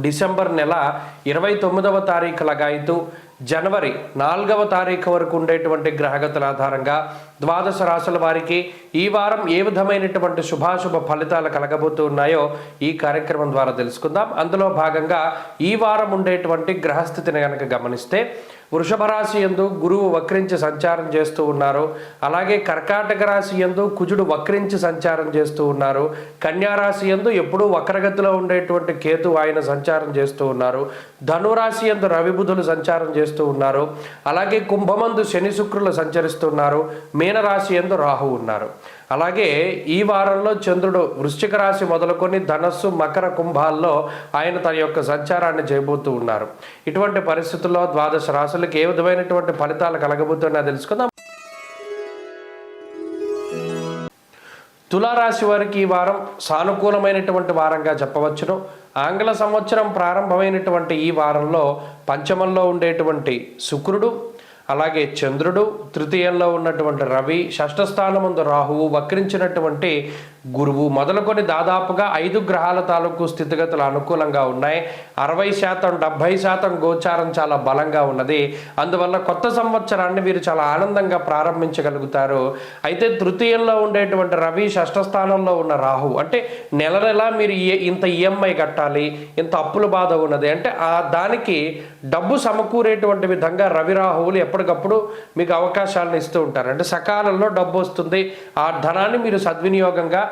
December నెల ఇరవై తొమ్మిదవ తారీఖు లగాయితూ జనవరి నాలుగవ తారీఖు వరకు ఉండేటువంటి గ్రహగతుల ఆధారంగా ద్వాదశ రాశుల వారికి ఈ వారం ఏ విధమైనటువంటి శుభాశుభ ఫలితాలు కలగబోతూ ఉన్నాయో ఈ కార్యక్రమం ద్వారా తెలుసుకుందాం. అందులో భాగంగా ఈ వారం ఉండేటువంటి గ్రహస్థితిని కనుక గమనిస్తే వృషభ రాశి ఎందు గురువు వక్రించి సంచారం చేస్తూ ఉన్నారు. అలాగే కర్కాటక రాశి ఎందు కుజుడు వక్రించి సంచారం చేస్తూ ఉన్నారు. కన్యారాశి ఎందు ఎప్పుడూ వక్రగతిలో ఉండేటువంటి కేతు ఆయన సంచారం చేస్తూ ఉన్నారు. ధనురాశి ఎందు రవిబుధులు సంచారం చేస్తూ ఉన్నారు. అలాగే కుంభమందు శని శుక్రులు సంచరిస్తున్నారు. మే మీనరాశి ఎందు రాహు ఉన్నారు. అలాగే ఈ వారంలో చంద్రుడు వృశ్చిక రాశి మొదలుకొని ధనస్సు మకర కుంభాల్లో ఆయన తన యొక్క సంచారాన్ని చేయబోతూ ఉన్నారు. ఇటువంటి పరిస్థితుల్లో ద్వాదశ రాశులకు ఏ విధమైనటువంటి ఫలితాలు కలగబోతున్నా తెలుసుకుందాం. తులారాశి వారికి ఈ వారం సానుకూలమైనటువంటి వారంగా చెప్పవచ్చును. ఆంగ్ల సంవత్సరం ప్రారంభమైనటువంటి ఈ వారంలో పంచమంలో ఉండేటువంటి శుక్రుడు అలాగే చంద్రుడు తృతీయంలో ఉన్నటువంటి రవి షష్ఠస్థానముందు రాహువు వక్రించినటువంటి గురువు. మొదలుకొని దాదాపుగా ఐదు గ్రహాల తాలూకు స్థితిగతులు అనుకూలంగా ఉన్నాయి. అరవై శాతం డెబ్భై శాతం గోచారం చాలా బలంగా ఉన్నది. అందువల్ల కొత్త సంవత్సరాన్ని వీరు చాలా ఆనందంగా ప్రారంభించగలుగుతారు. అయితే తృతీయంలో ఉండేటువంటి రవి షష్ఠస్థానంలో ఉన్న రాహు అంటే నెల నెల మీరు ఇంత ఈఎంఐ కట్టాలి ఇంత అప్పుల బాధ ఉన్నది. అంటే ఆ దానికి డబ్బు సమకూరేటువంటి విధంగా రవి రాహువులు ఎప్పటికప్పుడు మీకు అవకాశాలను ఇస్తూ ఉంటారు. అంటే సకాలంలో డబ్బు వస్తుంది. ఆ ధనాన్ని మీరు సద్వినియోగంగా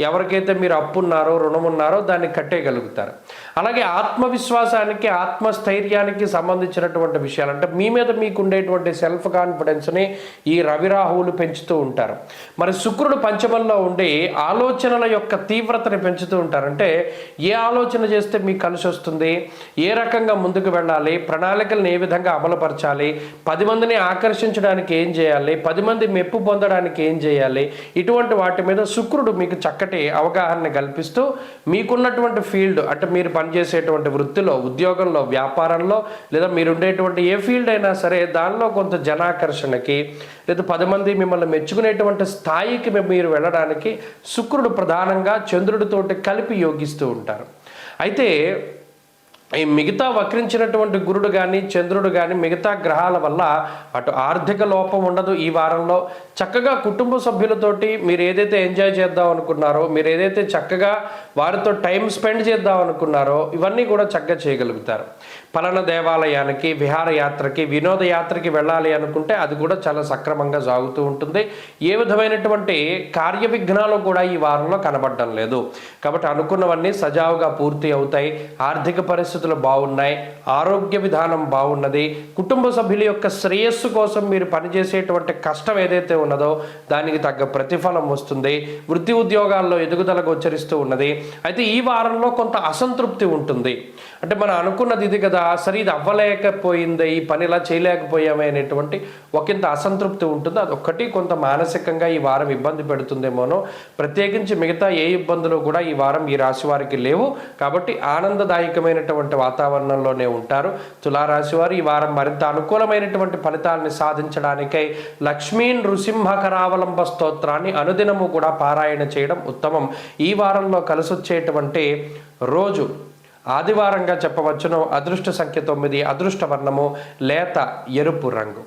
ఎవరికైతే మీరు అప్పున్నారో రుణం ఉన్నారో దాన్ని కట్టేయగలుగుతారు. అలాగే ఆత్మవిశ్వాసానికి ఆత్మస్థైర్యానికి సంబంధించినటువంటి విషయాలు. అంటే మీ మీద మీకు ఉండేటువంటి సెల్ఫ్ కాన్ఫిడెన్స్ని ఈ రవిరాహువులు పెంచుతూ ఉంటారు. మరి శుక్రుడు పంచమంలో ఉండి ఆలోచనల యొక్క తీవ్రతని పెంచుతూ ఉంటారు. అంటే ఏ ఆలోచన చేస్తే మీకు కలిసి వస్తుంది? ఏ రకంగా ముందుకు వెళ్ళాలి? ప్రణాళికలను ఏ విధంగా అమలుపరచాలి? పది మందిని ఆకర్షించడానికి ఏం చేయాలి? పది మంది మెప్పు పొందడానికి ఏం చేయాలి? ఇటువంటి వాటి మీద శుక్రుడు మీకు చక్కటి అవగాహన కల్పిస్తూ మీకున్నటువంటి ఫీల్డ్ అంటే మీరు పనిచేసేటువంటి వృత్తిలో ఉద్యోగంలో వ్యాపారంలో లేదా మీరు ఉండేటువంటి ఏ ఫీల్డ్ అయినా సరే దానిలో కొంత జనాకర్షణకి లేదా పది మంది మిమ్మల్ని మెచ్చుకునేటువంటి స్థాయికి మీరు వెళ్ళడానికి శుక్రుడు ప్రధానంగా చంద్రుడితోటి కలిపి యోగిస్తూ ఉంటారు. అయితే ఈ మిగతా వక్రించినటువంటి గురుడు కానీ చంద్రుడు కానీ మిగతా గ్రహాల వల్ల అటు ఆర్థిక లోపం ఉండదు ఈ వారంలో. చక్కగా కుటుంబ సభ్యులతోటి మీరు ఏదైతే ఎంజాయ్ చేద్దాం అనుకున్నారో మీరు ఏదైతే చక్కగా వారితో టైం స్పెండ్ చేద్దాం అనుకున్నారో ఇవన్నీ కూడా చక్కగా చేయగలుగుతారు. పలన దేవాలయానికి విహారయాత్రకి వినోదయాత్రకి వెళ్ళాలి అనుకుంటే అది కూడా చాలా సక్రమంగా సాగుతూ ఉంటుంది. ఏ విధమైనటువంటి కార్య విఘ్నాలు కూడా ఈ వారంలో కనబడడం లేదు. కాబట్టి అనుకున్నవన్నీ సజావుగా పూర్తి అవుతాయి. ఆర్థిక పరిస్థితి పరిస్థితులు బాగున్నాయి ఆరోగ్య విధానం బాగున్నది కుటుంబ సభ్యుల యొక్క శ్రేయస్సు కోసం మీరు పనిచేసేటువంటి కష్టం ఏదైతే ఉన్నదో దానికి తగ్గ ప్రతిఫలం వస్తుంది వృత్తి ఉద్యోగాల్లో ఎదుగుదల గోచరిస్తూ ఉన్నది. అయితే ఈ వారంలో కొంత అసంతృప్తి ఉంటుంది. అంటే మనం అనుకున్నది ఇది కదా సరే ఇది అవ్వలేకపోయింది ఈ పని ఇలా చేయలేకపోయామే అనేటువంటి ఒకంత అసంతృప్తి ఉంటుంది. అది ఒక్కటి కొంత మానసికంగా ఈ వారం ఇబ్బంది పెడుతుందేమోనో. ప్రత్యేకించి మిగతా ఏ ఇబ్బందులు కూడా ఈ వారం ఈ రాశి వారికి లేవు. కాబట్టి ఆనందదాయకమైనటువంటి అనుకూలమైనటువంటి వాతావరణంలోనే ఉంటారు. తులారాశి వారు ఈ వారం మరింత అనుకూలమైనటువంటి ఫలితాలని సాధించడానికై లక్ష్మీ నృసింహకరావలంబ స్తోత్రాన్ని అనుదినము కూడా పారాయణ చేయడం ఉత్తమం. ఈ వారంలో కలిసొచ్చేటువంటి రోజు ఆదివారంగా చెప్పవచ్చును. అదృష్ట సంఖ్య తొమ్మిది అదృష్ట వర్ణము లేత ఎరుపు రంగు.